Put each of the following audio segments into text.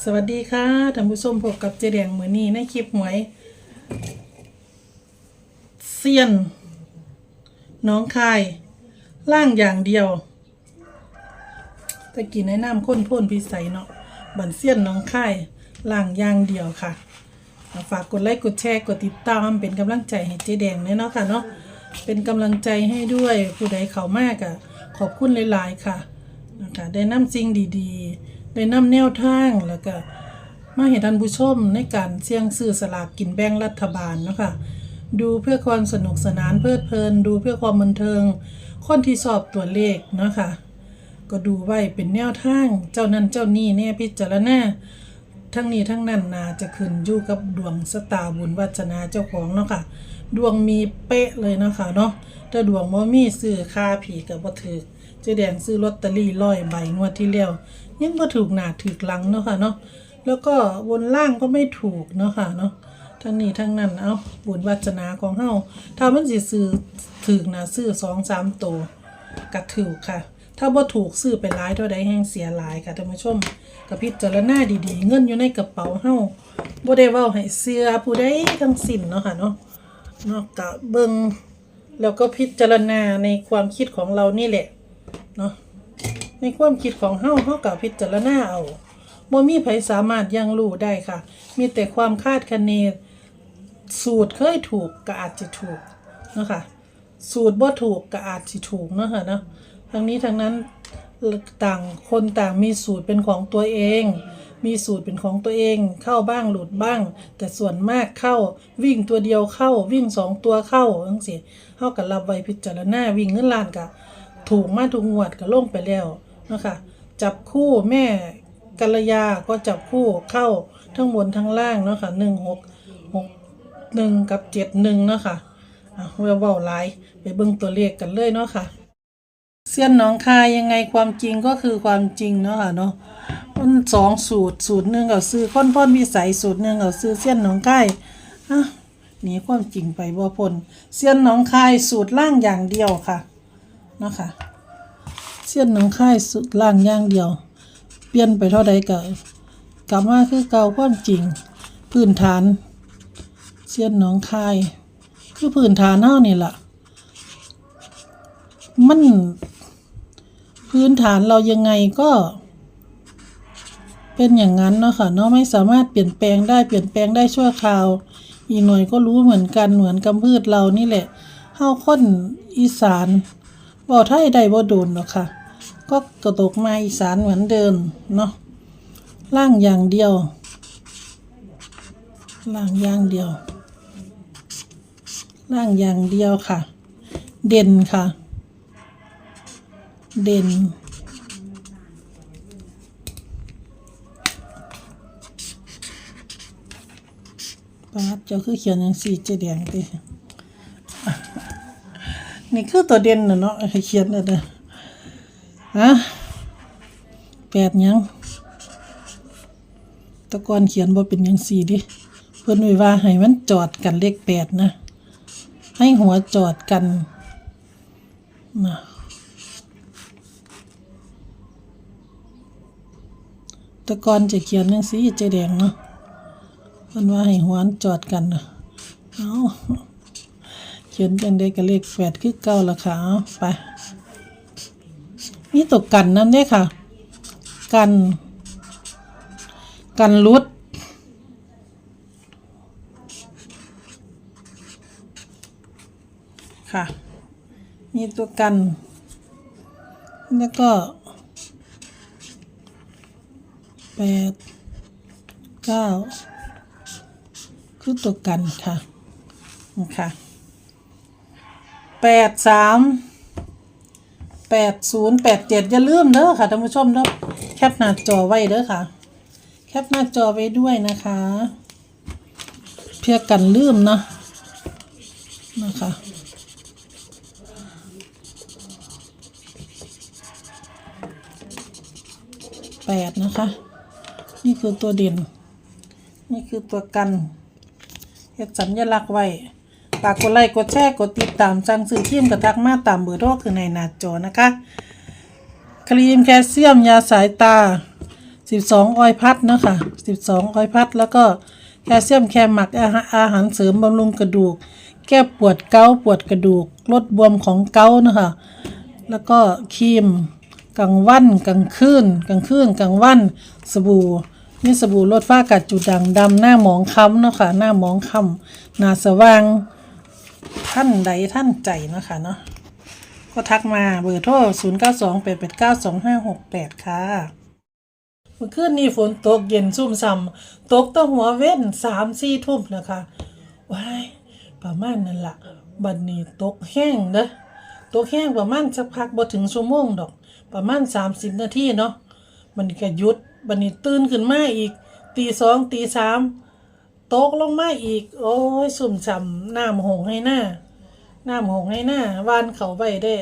สวัสดีค่ะท่านผู้ชมพบกับเจแดงเหมือนี้ในคลิปหวยเซียนน้องคาย ล่างอย่างเดียวตะกี้แนะนำค้นพ่นพิสัยเนาะบันเซียนน้องคายล่างอย่างเดียวค่ะ ฝากกดไลค์กดแชร์กดติดตามเป็นกำลังใจให้เจแดงเนาะค่ะเนาะเป็นกำลังใจให้ด้วยผู้ใดเขามากอะขอบคุณหลายๆค่ะนะคะได้น้ำสิ่งดีๆ ได้นำแนวทางแล้วก็มาเห็นท่านผู้ชมในการเสี่ยงซื้อสลากกินแบ่งรัฐบาลเนาะค่ะดูเพื่อความสนุกสนานเพลิดเพลิน ดูเพื่อความบันเทิง คนที่สอบตัวเลขเนาะค่ะก็ดูไว้เป็นแนวทางเจ้านั้นเจ้านี้เนี่ยพิจารณาทั้งนี้ทั้งนั้นนาจะขึ้นอยู่กับดวงสตาบุญวัจนาเจ้าของเนาะค่ะ ดวงมีเป๊ะเลยนะคะเนาะถ้าดวงบ่มีซื้อค่าผีกับบ่ถือเจะแดงซื้อลอตเตอรี่ร้อยใบงวดที่แล้วยังบ่ถูกหนาถูกหลังเนาะค่ะเนาะแล้วก็บนล่างก็ไม่ถูกเนาะค่ะเนาะทั้งนี้ทั้งนั้นเอาบุญวัจนาของเฮาถ้ามันสิซื้อถูกนะซื้อ2 3ตัวก็ถูกค่ะ ถ้าบ่ถูกซื้อไปหลายเท่าใดแห่งเสียหลายค่ะท่านผู้ชมก็พิจารณาดีๆ เงินอยู่ในกระเป๋าเฮาบ่ได้เว้าให้เสียผู้ใดทั้งสิ้นเนาะค่ะเนาะ เนาะก็เบิงแล้วก็พิจารณาในความคิดของเรานี่แหละเนาะในความคิดของเฮาเฮาก็พิจารณาเอาบ่มีไผสามารถยังรู้ได้ค่ะ มีแต่ความคาดคะเนสูตรเคยถูกก็อาจจะถูกเนาะค่ะสูตรบ่ถูกก็อาจจะถูกเนาะค่ะเนาะทั้งนี้ทั้งนั้นต่างคนต่างมีสูตรเป็นของตัวเอง มีสูตรเป็นของตัวเอง เข้าบ้างหลุดบ้าง แต่ส่วนมากเข้า วิ่งตัวเดียวเข้า วิ่งสองตัวเข้าจังซี่เฮาก็รับไว้พิจารณาวิ่งเงินล้านก็ถูกมาทุกงวดก็ลงไปแล้วเนาะค่ะจับคู่แม่กัลยาก็จับคู่เข้าทั้งบนทั้งล่างเนาะค่ะ1 6 6หกหกหนึ่งกับเจ็ดหนึ่งเนาะค่ะอะเวาเบาไลายไปเบิ่งตัวเลขกันเลยเนาะค่ะเส้ยนน้องคายยังไงความจริงก็คือความจริงเนาะค่ะเนาะ มันสองสูตรสูตรหนึ่งเอาซื้อค้นพ้นวิสัยสูตรหนึ่งเอาซื้อเส้นหน้องคายอะหนีความจริงไปบ่พ้นเส้นหน้องคายสูตรล่างอย่างเดียวค่ะเนาะค่ะเส้นหน้องคายสูตรล่างอย่างเดียว เปลี่ยนไปเท่าใดก็กลับมาคือเก่าความจริงพื้นฐานเสียนหนองคาย คือพื้นฐานเฮานี่แหละมันพื้นฐานเรายังไงก็ เป็นอย่างนั้นเนาะค่ะเนาะไม่สามารถเปลี่ยนแปลงได้เปลี่ยนแปลงได้ชั่วคราว อีกหน่อยก็รู้เหมือนกันเหมือนกำพืชเรานี่แหละเฮาคนอีสานบ่ไทยได้บ่โดนหรอกค่ะ ก็กระตกมาอีสานเหมือนเดิมเนาะล่างอย่างเดียวล่างอย่างเดียวล่างอย่างเดียวค่ะ เด่นค่ะ เด่น ปาดเจ้าคือเขียนอย่างสีเจแดงตินี่คือตัวเด่นน่ะเนาะให้เขียนน่ะเด้อฮะแปดยังตะกอนเขียนบ่เป็นยังสีดิเพิ่นไว้ว่าให้มันจอดกันเลขแปดนะ ให้หัวจอดกันนะตะกอนจะเขียนจังซี่ใจแดงเนาะ เพิ่นว่าให้หัวจอดกันนะเอาเขียนจังได้กับเลขแปดคือเก่าละค่ะเอาไปมีตกกันนำเด้ค่ะ กัน กันรุดค่ะ มีตัวกัน แล้วก็แปดเก้า คือตัวกันค่ะนะคะแปดสามแปดศูนย์แปดเจ็ดอย่าลืมเด้อค่ะท่านผู้ชมเด้อแคปหน้าจอไว้เด้อค่ะ แคปหน้าจอไว้ด้วยนะคะ เพื่อกันลืมเนาะนะคะแปดนะคะ นี่คือตัวเด่นนี่คือตัวกัน เฮ็ดสัญลักษณ์ไว้ฝากกดไลค์กดแชร์กดติดตามสั่งซื้อทีมกระทักมาตามเบอร์โทรคือในหน้าจอนะคะ ครีมแคลเซียมยาสายตาเจสิบสออยพัดเนาะค่ะสิบสออยพัด แล้วก็แคลเซียมแคมหมักอาหารอาหารเสริมบำรุงกระดูก แก้ปวดเกาปวดกระดูก ลดบวมของเกาเนาะคะแล้วก็ครีมกลางวันกลางคืนกลางคืนกลางวันสบู่ นี่สบู่ลดฝ้ากัดจุดด่างดำหน้าหมองค้ำเนาะค่ะหน้าหมองค้ำหน้าสว่างท่านใดท่านใจเนาะคะเนาะก็ทักมาเบอร์โทร0 9 2 8 8 9 2 5 6 8 ค่ะเมื่อคืนนี้ฝนตกเย็นซุ่มซำตกตั้งหัวเว้นสามสี่ทุ่มนะคะว้ายประมาณนั้นละบัดนี้ตกแห้งเด้อตกแห้งประมาณสักพักบ่ถึงชั่วโมงดอก ประมาณ30นาทีเนาะมันก็หยุด บัดนี้ตื่นขึ้นมาอีก ตีสองตีสามตกลงมาอีก โอ้ยสุ่มซำน้ำหงให้หน้าน้ำหงให้หน้าวานเขาไว้ได้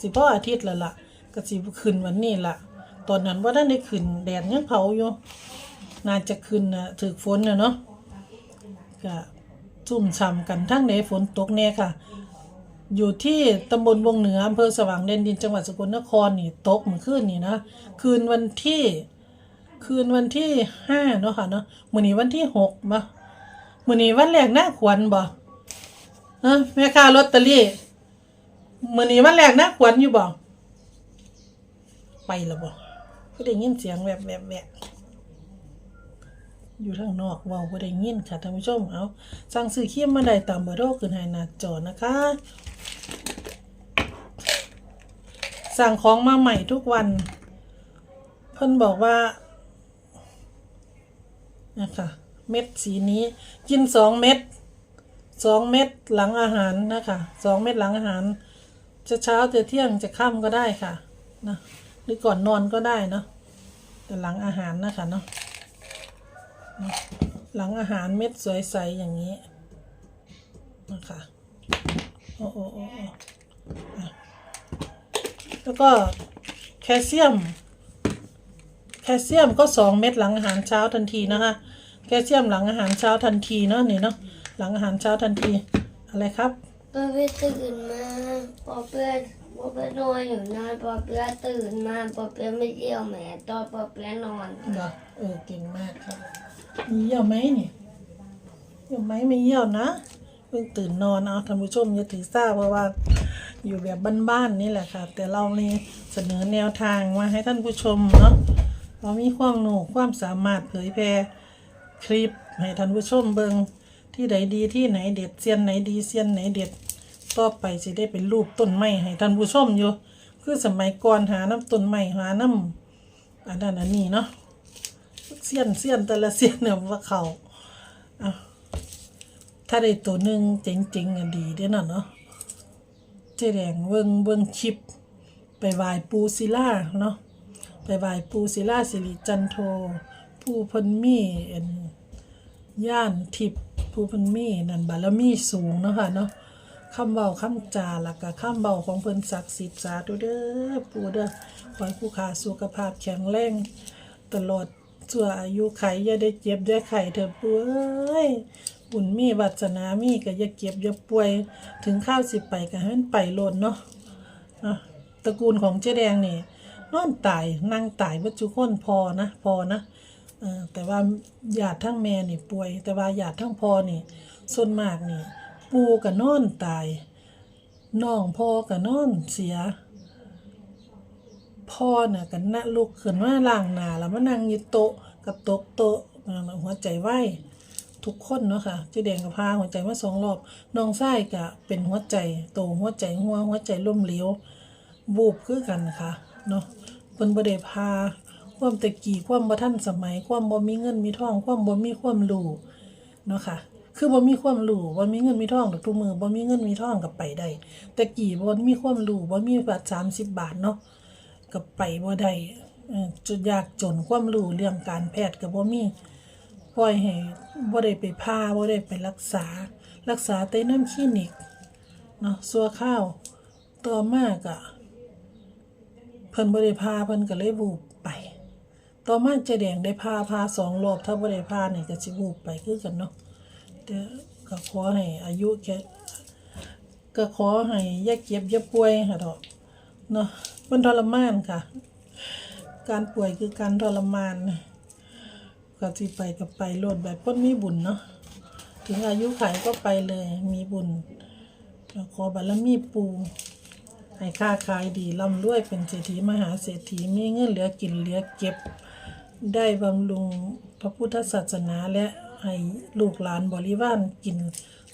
สิพ่ออาทิตย์ล้วล่ะก็สิขึ้นวันนี้ละตอนนั้นว่าได้ได้ขึ้นแดดยังเผาอยู่น่าจะขึ้นนะถึกฝนนะเนาะก็ซุ่มช่ำกันทั้งในฝนตกแน่ค่ะ อยู่ที่ตำบลวงเหนืออำเภอสว่างแดนดินจังหวัดสกลนครนี่ตกเมื่อคืนนี่นะ คืนวันที่ คืนวันที่ห้าเนาะค่ะเนาะมื้อนี้วันที่หกมามื้อนี้วันแรกหน้าขวัญบ่เออแม่ค้าลอตเตอรี่มื้อนี้วันแรกนะขวัญอยู่บ่ไปแล้วบ่ก็ได้ยินเสียงแวบแวบแวบอยู่ทางนอกเว้าบ่ได้ยินค่ะท่านผู้ชมเอาสั่งซื้อครีมมาได้ตามเบอร์โทรขึ้นให้หน้าจอนะคะสั่งของมาใหม่ทุกวัน เพิ่นบอกว่า นะคะเม็ดสีนี้กินสองเม็ดสองเม็ดหลังอาหารนะคะสองเม็ดหลังอาหาร จะเช้าจะเที่ยงจะค่ำก็ได้ค่ะนะหรือก่อนนอนก็ได้เนาะแต่หลังอาหารนะคะเนาะหลังอาหารเม็ดสวยใสอย่างนี้นะคะโอ้โอ้โอ้โอ้อะแล้วก็แคลเซียม แคลเซียมก็สองเม็ดหลังอาหารเช้าทันทีนะคะแคลเซียมหลังอาหารเช้าทันทีเนาะนี่เนาะหลังอาหารเช้าทันทีอะไรครับปอเปี๊ยะตื่นมาปอเปี๊ยะปอเปี๊ยะนอนอยู่นานปอเปี๊ยะตื่นมาปอเปี๊ยะไม่เยี่ยวแหมตอนปอเปี๊ยะนอนเหรอเออเก่งมากครับมีเยี่ยวไหมนี่เยี่ยวไหมไม่เยี่ยวนะเพิ่งตื่นนอนเอาท่านผู้ชมอย่าถือซาเพราะว่าอยู่แบบบ้านๆนี่แหละค่ะ แต่เรานี่เสนอแนวทางมาให้ท่านผู้ชมเนาะ เรามีความหนูความสามารถเผยแพร่คลิปให้ท่านผู้ชมเบิงที่ไหนดีที่ไหนเด็ดเซียนไหนดีเซียนไหนเด็ดต่อไปจะได้เป็นรูปต้นไม้ให้ท่านผู้ชมอยู่ คือสมัยก่อนหาน้ำต้นไม้หาน้ำอันนั้นอันนี้เนาะเสี้ยนเสี้ยนแต่ละเสี้ยนเนี่ยว่าเขาอะถ้าได้ตัวหนึ่งเจ๋งๆอะดีเด้อน่ะเนาะเจแดงเบิ่งเบิ่งคลิปไปไหว้ปูศิล่าเนาะ ไปไหว้ปูศิลาสิริจันโท ผู้เพันมีอนย่านทิพย์ผู้เพันมีนั่นบารมีสูงเนาะค่ะเนาะคำเบาคำจาหลักกะคำเบาของเพิ่นศักดิ์สิทธิ์สาธุเด้อปู่เด้อขอให้ผู้ขาสุขภาพแข็งแรงตลอดชั่วอายุไขอย่าได้เจ็บอย่าไข้เถอะป่วยบุญมีวัสนามีก็อย่าเก็บอย่าป่วย ถึงข้าวสิไปก็ให้มันไปโลดเนาะะตระกูลของเจ๊แดงนี่ นอนตายนั่งตายวัจุคนพอนะพอนะแต่ว่าญาติทั้งแม่นี่ป่วย แต่ว่าญาติทั้งพ่อนี่ส่วนมากนี่ ปูก็นอนตายน้องพ่อก็นอนเสีย พ่อน่ะกันนะลุกขึ้นมาล้างหนาแล้วมานั่งยู่โต๊ะกับโต๊ะโต๊ะหัวใจไหวทุกคนเนาะค่ะเจ๊แดงกับพาหัวใจมาสองรอบน้องไส้ก็เป็นหัวใจโตหัวใจหัวหัวใจล่มเหลวบูบคือกันค่ะ เนาะเพิ่นบ่ได้พาความตะกี้ความบ่ทันสมัย ความบ่มีเงินมีทอง ความบ่มีความรู้เนาะค่ะคือบ่มีความรู้บ่มีเงินมีทองดอกทุกมือบ่มีเงินมีทองก็ไปได้แต่กี้บ่มีความรู้บ่มีบาท30บบาทเนาะก็ไปบ่ได้เออจนยากจนความรู้เรื่องการแพทย์ก็บ่มีปล่อยให้บ่ได้ไปพาบ่ได้ไปรักษา รักษาแต่น้ำคลินิกเนาะซัวข้าวต่อมาก็เพิ่นบ่ได้พาเพิ่นก็เลยวูบไป ต่อมาเจแดงได้พาพาสองรอบถ้าบ่ได้พานี่ก็สิวูบไปคือกันเนาะแต่ก็ขอให้อายุแค่ก็ขอให้อย่าเก็บอย่าป่วยค่ะดอกเนาะมันทรมานค่ะ การป่วยคือการทรมานก็สิไปกับไปโลดแบบพ้นมีบุญเนาะถึงอายุไขก็ไปเลยมีบุญแล้วขอบารมีปู ให้ค้าขายดีร่ำรวยเป็นเศรษฐีมหาเศรษฐีมีเงินเหลือกินเหลือเก็บ ได้บำรุงพระพุทธศาสนาและให้ลูกหลานบริวารกิน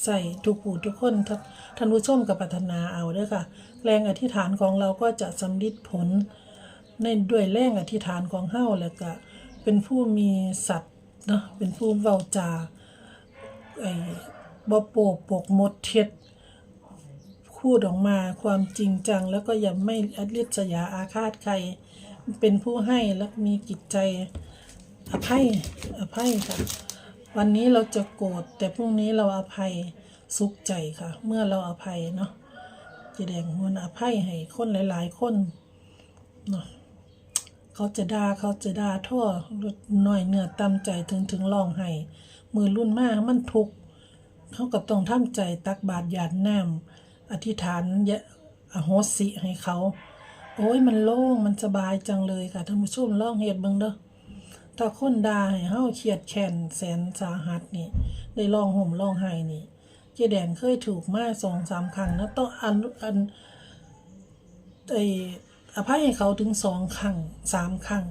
ใส่ทุกผู้ทุกคนท่านผู้ชมกับปรารถนาเอาเด้อค่ะ แรงอธิษฐานของเราก็จะสำลิดผล ในด้วยแรงอธิษฐานของเฮาแล้วก็เป็นผู้มีสัตว์เนาะเป็นผู้เว้าจาไอ้บ่โปกปกมดเท็จ พูดออกมาความจริงจัง แล้วก็อย่าไม่อริษยาอาฆาตใคร เป็นผู้ให้และมีจิตใจอภัยอภัยค่ะ วันนี้เราจะโกรธแต่พรุ่งนี้เราอภัยสุขใจค่ะ เมื่อเราอภัยเนาะจะแดงมันอภัยให้คนหลาย ๆ คนเนาะเขาจะด่าเขาจะด่าท่อหน่อยเนื้อตำใจถึงถึงร้องไห้มือรุ่นมากมันทุกข์เขาก็ต้องทำใจตักบาตรหยาดน้ำ อธิษฐานยะอโหสิให้เขา โอ้ยมันโล่งมันสบายจังเลยค่ะท่านผู้ชมลองเฮ็ดเบิ่งเด้อถ้าคนด่าให้เฮาเครียดแค้นแสนสาหัสนี่ ได้ร้องห่มร้องไห้นี่ เจแดงเคยถูกมาสองสามครั้งนะต้องอันอันไออภัยให้เขาถึงสองครั้งสามครั้ง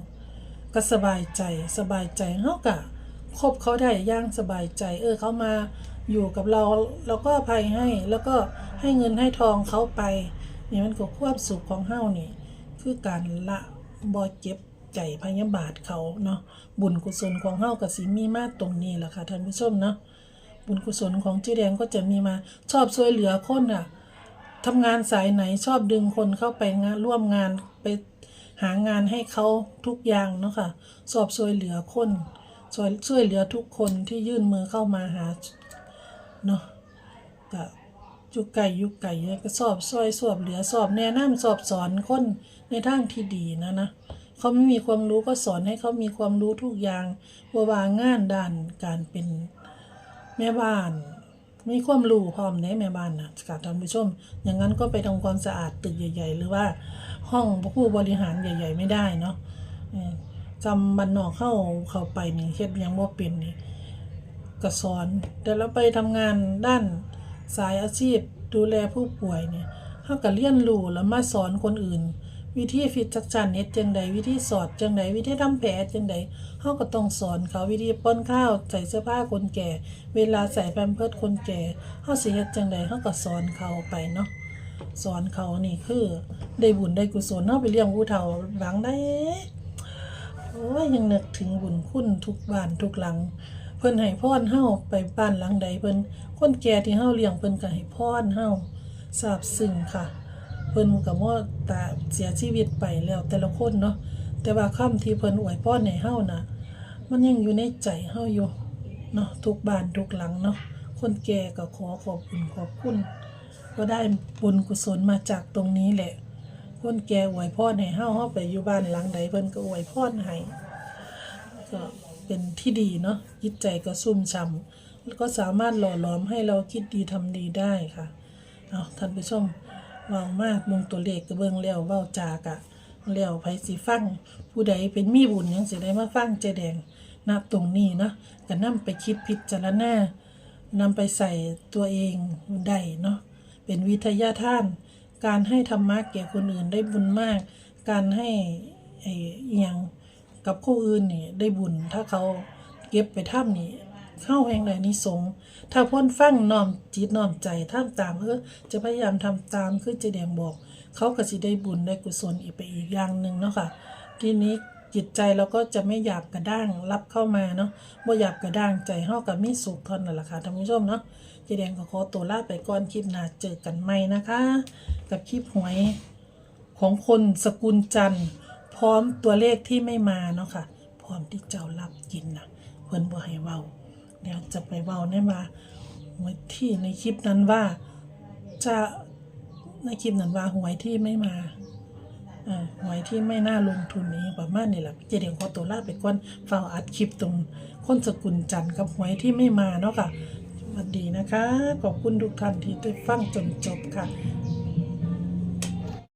ก็สบายใจสบายใจเฮากะคบเขาได้ย่างสบายใจ เออเขามา อยู่กับเราเราก็อภัยให้แล้วก็ให้เงินให้ทองเขาไปนี่มันก็ความสุขของเฮานี่ คือการละบ่เจ็บใจพยาบาทเขาเนาะบุญกุศลของเฮาก็สิมีมาตรงนี้แหละค่ะท่านผู้ชมเนาะบุญกุศลของเจ๊แดงก็จะมีมาชอบช่วยเหลือคนอะทำงานสายไหนชอบดึงคนเข้าไปงานร่วมงานไปหางานให้เขาทุกอย่างเนาะค่ะสอบช่วยเหลือคนช่วยช่วยเหลือทุกคนที่ยื่นมือเข้ามาหา เนาะก็ยุกไก่ยุกไก่เนี่ยก็สอบช่วยสอบเหลือสอบแนะนำสอบสอนคนในทางที่ดีนะนะเขาไม่มีความรู้ก็สอนให้เขามีความรู้ทุกอย่างว่าวางานด้านการเป็นแม่บ้านมีความรู้พร้อมในแม่บ้านนะกับท่านผู้ชม อย่างนั้นก็ไปทำความสะอาดตึกใหญ่ ๆ หรือว่าห้องผู้บริหารใหญ่ ๆ ไม่ได้เนาะจำบันนอกเข้าเข้าไปนี่เฮ็ดยังบ่เป็นนี่ ก็สอน แต่เราไปทำงานด้านสายอาชีพดูแลผู้ป่วยเนี่ยเฮาก็เรียนรู้แล้วมาสอนคนอื่น วิธีฟิตจักจันเฮ็ดจังใดวิธีสอดจังใดวิธีทำแผลจังใดเฮาก็ต้องสอนเขาวิธีป้อนข้าวใส่เสื้อผ้าคนแก่ เวลาใส่แพมเพิร์สคนแก่เฮาเฮ็ดจังใดเฮาก็สอนเขาไปเนาะสอนเขานี่คือ ได้บุญได้กุศลเฮาไปเลี้ยงผู้เฒ่าหลังได้โอ้ยยังนึกถึงบุญคุณทุกบ้านทุกหลัง พิ่นให้พรเฮาไปบ้านหลังใดเพิ่นคนแก่ที่เฮาเลี้ยงเพิ่นก็ให้พรเฮาซาบซึ้งค่ะ เพิ่นก็บ่ตาเสียชีวิตไปแล้วแต่ละคนเนาะแต่ว่าคำที่เพิ่นอวยพรให้เฮาน่ะ มันยังอยู่ในใจเฮาอยู่เนาะทุกบ้านทุกหลังเนาะคนแก่ก็ขอขอบคุณขอบคุณก็ได้บุญกุศลมาจากตรงนี้แหละ คนแก่อวยพรให้เฮาเฮาไปอยู่บ้านหลังใดเพิ่นก็อวยพรให้ก็ เป็นที่ดีเนาะจิตใจก็ซุ่มช่ำแล้วก็สามารถหล่อหลอมให้เราคิดดีทำดีได้ค่ะเอาท่านผู้ชมว้ามากมงตัวเลขก็เบิ่งแล้วเว้าจากะแล้วไผสิฟังผู้ใดเป็นมีบุญยังสิได้มาฟังเจแดงณตรงนี้เนาะก็นำไปคิดพิจารณานำไปใส่ตัวเองได้เนาะเป็นวิทยาท่าน การให้ธรรมะแก่คนอื่นได้บุญมาก การให้ไอ้ยัง กับผู้อื่นนี่ได้บุญ ถ้าเขาเก็บไปทำนี่เข้าแห่งใดนิสงถ้าพ้นฟังน้อมจิตน้อมใจทำตามเออจะพยายามทำตามคือเจแดงบอก เขาก็สิได้บุญได้กุศลอีกไปอีกอย่างหนึ่งเนาะค่ะ ทีนี้จิตใจเราก็จะไม่หยาบกระด้างรับเข้ามาเนาะบ่หยาบกระด้างใจเฮากับมีสุขทนนั่นแหละค่ะท่านผู้ชมเนาะเจแดงก็ขอตัวลาไปก่อนคลิปหน้าเจอกันใหม่นะคะ กับคลิปหวยของคนสกุลจันทร์ ร้อมตัวเลขที่ไม่มาเนาะค่ะพร้อมที่เจ้ารับกินนะเพิ่นบ่ให้เว้าเดี๋ยวจะไปเว้าได้มาหวยที่ในคลิปนั้นว่าจะในคลิปนั้นว่าหวยที่ไม่มาอ่าหวยที่ไม่น่าลงทุนนี้ประมาณนี้แหละเจเดียวขอตัวลาไปก่อนเฝ้าอัดคลิปตรงคนสกุลจันทร์กับหวยที่ไม่มาเนาะค่ะสวัสดีนะคะ ขอบคุณทุกท่านที่ได้ฟังจนจบค่ะ